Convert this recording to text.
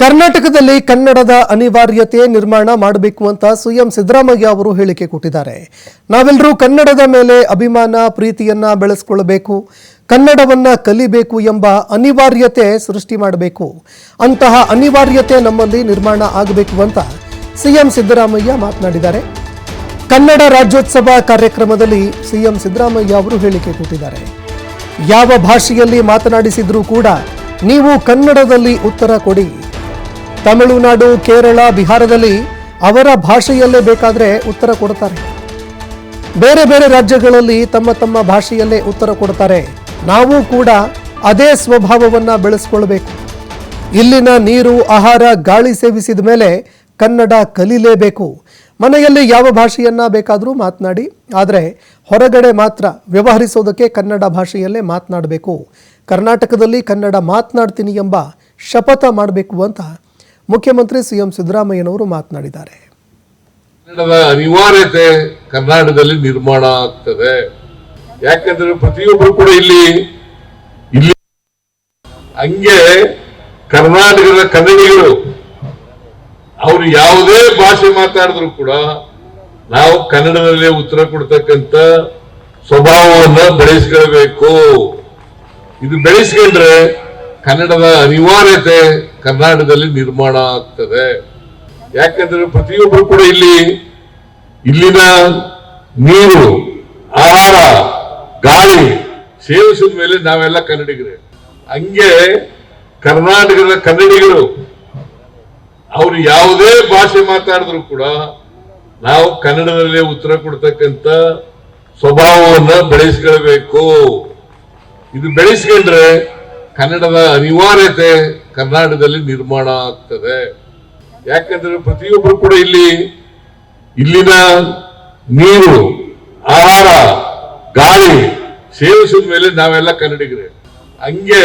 ಕರ್ನಾಟಕದಲ್ಲಿ ಕನ್ನಡದ ಅನಿವಾರ್ಯತೆ ನಿರ್ಮಾಣ ಮಾಡಬೇಕು ಅಂತ ಸಿಎಂ ಸಿದ್ದರಾಮಯ್ಯ ಅವರು ಹೇಳಿಕೆ ಕೊಟ್ಟಿದ್ದಾರೆ. ನಾವೆಲ್ಲರೂ ಕನ್ನಡದ ಮೇಲೆ ಅಭಿಮಾನ, ಪ್ರೀತಿಯನ್ನ ಬೆಳೆಸ್ಕೊಳ್ಬೇಕು, ಕನ್ನಡವನ್ನ ಕಲಿಬೇಕು ಎಂಬ ಅನಿವಾರ್ಯತೆ ಸೃಷ್ಟಿ ಮಾಡಬೇಕು. ಅಂತಹ ಅನಿವಾರ್ಯತೆ ನಮ್ಮಲ್ಲಿ ನಿರ್ಮಾಣ ಆಗಬೇಕು ಅಂತ ಸಿಎಂ ಸಿದ್ದರಾಮಯ್ಯ ಮಾತನಾಡಿದ್ದಾರೆ. ಕನ್ನಡ ರಾಜ್ಯೋತ್ಸವ ಕಾರ್ಯಕ್ರಮದಲ್ಲಿ ಸಿಎಂ ಸಿದ್ದರಾಮಯ್ಯ ಅವರು ಹೇಳಿಕೆ ಕೊಟ್ಟಿದ್ದಾರೆ. ಯಾವ ಭಾಷೆಯಲ್ಲಿ ಮಾತನಾಡಿಸಿದ್ರೂ ಕೂಡ ನೀವು ಕನ್ನಡದಲ್ಲಿ ಉತ್ತರ ಕೊಡಿ. ತಮಿಳುನಾಡು, ಕೇರಳ, ಬಿಹಾರದಲ್ಲಿ ಅವರ ಭಾಷೆಯಲ್ಲೇ ಬೇಕಾದರೆ ಉತ್ತರ ಕೊಡ್ತಾರೆ ಬೇರೆ ಬೇರೆ ರಾಜ್ಯಗಳಲ್ಲಿ ತಮ್ಮ ತಮ್ಮ ಭಾಷೆಯಲ್ಲೇ ಉತ್ತರ ಕೊಡ್ತಾರೆ ನಾವು ಕೂಡ ಅದೇ ಸ್ವಭಾವವನ್ನು ಬೆಳೆಸ್ಕೊಳ್ಬೇಕು. ಇಲ್ಲಿನ ನೀರು, ಆಹಾರ, ಗಾಳಿ ಸೇವಿಸಿದ ಮೇಲೆ ಕನ್ನಡ ಕಲಿಲೇಬೇಕು. ಮನೆಯಲ್ಲಿ ಯಾವ ಭಾಷೆಯನ್ನ ಬೇಕಾದರೂ ಮಾತನಾಡಿ, ಆದರೆ ಹೊರಗಡೆ ಮಾತ್ರ ವ್ಯವಹರಿಸೋದಕ್ಕೆ ಕನ್ನಡ ಭಾಷೆಯಲ್ಲೇ ಮಾತನಾಡಬೇಕು. ಕರ್ನಾಟಕದಲ್ಲಿ ಕನ್ನಡ ಮಾತನಾಡ್ತೀನಿ ಎಂಬ ಶಪಥ ಮಾಡಬೇಕು ಅಂತ ಮುಖ್ಯಮಂತ್ರಿ ಸಿಎಂ ಸಿದ್ದರಾಮಯ್ಯನವರು ಮಾತನಾಡಿದ್ದಾರೆ. ಕನ್ನಡದ ಅನಿವಾರ್ಯತೆ ಕರ್ನಾಟಕದಲ್ಲಿ ನಿರ್ಮಾಣ ಆಗ್ತದೆ. ಯಾಕಂದ್ರೆ ಪ್ರತಿಯೊಬ್ಬರು ಕೂಡ ಇಲ್ಲಿ ಇಲ್ಲಿ ಹಂಗೆ ಕರ್ನಾಟಕದ ಕನ್ನಡಿಗರು, ಅವರು ಯಾವುದೇ ಭಾಷೆ ಮಾತಾಡಿದ್ರು ಕೂಡ ನಾವು ಕನ್ನಡದಲ್ಲೇ ಉತ್ತರ ಕೊಡ್ತಕ್ಕಂತ ಸ್ವಭಾವವನ್ನ ಬೆಳೆಸ್ಕೊಳ್ಬೇಕು. ಇದು ಬೆಳೆಸ್ಕೊಂಡ್ರೆ ಕನ್ನಡದ ಅನಿವಾರ್ಯತೆ ಕರ್ನಾಟಕದಲ್ಲಿ ನಿರ್ಮಾಣ ಆಗ್ತದೆ. ಯಾಕಂದ್ರೆ ಪ್ರತಿಯೊಬ್ಬರು ಕೂಡ ಇಲ್ಲಿ, ಇಲ್ಲಿನ ನೀರು, ಆಹಾರ, ಗಾಳಿ ಸೇವಿಸಿದ ಮೇಲೆ ನಾವೆಲ್ಲ ಕನ್ನಡಿಗರೇ. ಹಂಗೆ ಕರ್ನಾಟಕದ ಕನ್ನಡಿಗರು, ಅವರು ಯಾವುದೇ ಭಾಷೆ ಮಾತಾಡಿದ್ರು ಕೂಡ ನಾವು ಕನ್ನಡದಲ್ಲೇ ಉತ್ತರ ಕೊಡ್ತಕ್ಕಂತ ಸ್ವಭಾವವನ್ನ ಬೆಳೆಸ್ಕೊಳ್ಬೇಕು. ಇದು ಬೆಳೆಸ್ಕೊಂಡ್ರೆ ಕನ್ನಡದ ಅನಿವಾರ್ಯತೆ ಕರ್ನಾಟಕದಲ್ಲಿ ನಿರ್ಮಾಣ ಆಗ್ತದೆ. ಯಾಕಂದ್ರೆ ಪ್ರತಿಯೊಬ್ಬರು ಕೂಡ ಇಲ್ಲಿ, ಇಲ್ಲಿನ ನೀರು, ಆಹಾರ, ಗಾಳಿ ಸೇವಿಸಿದ ಮೇಲೆ ನಾವೆಲ್ಲ ಕನ್ನಡಿಗರೇ. ಹಂಗೆ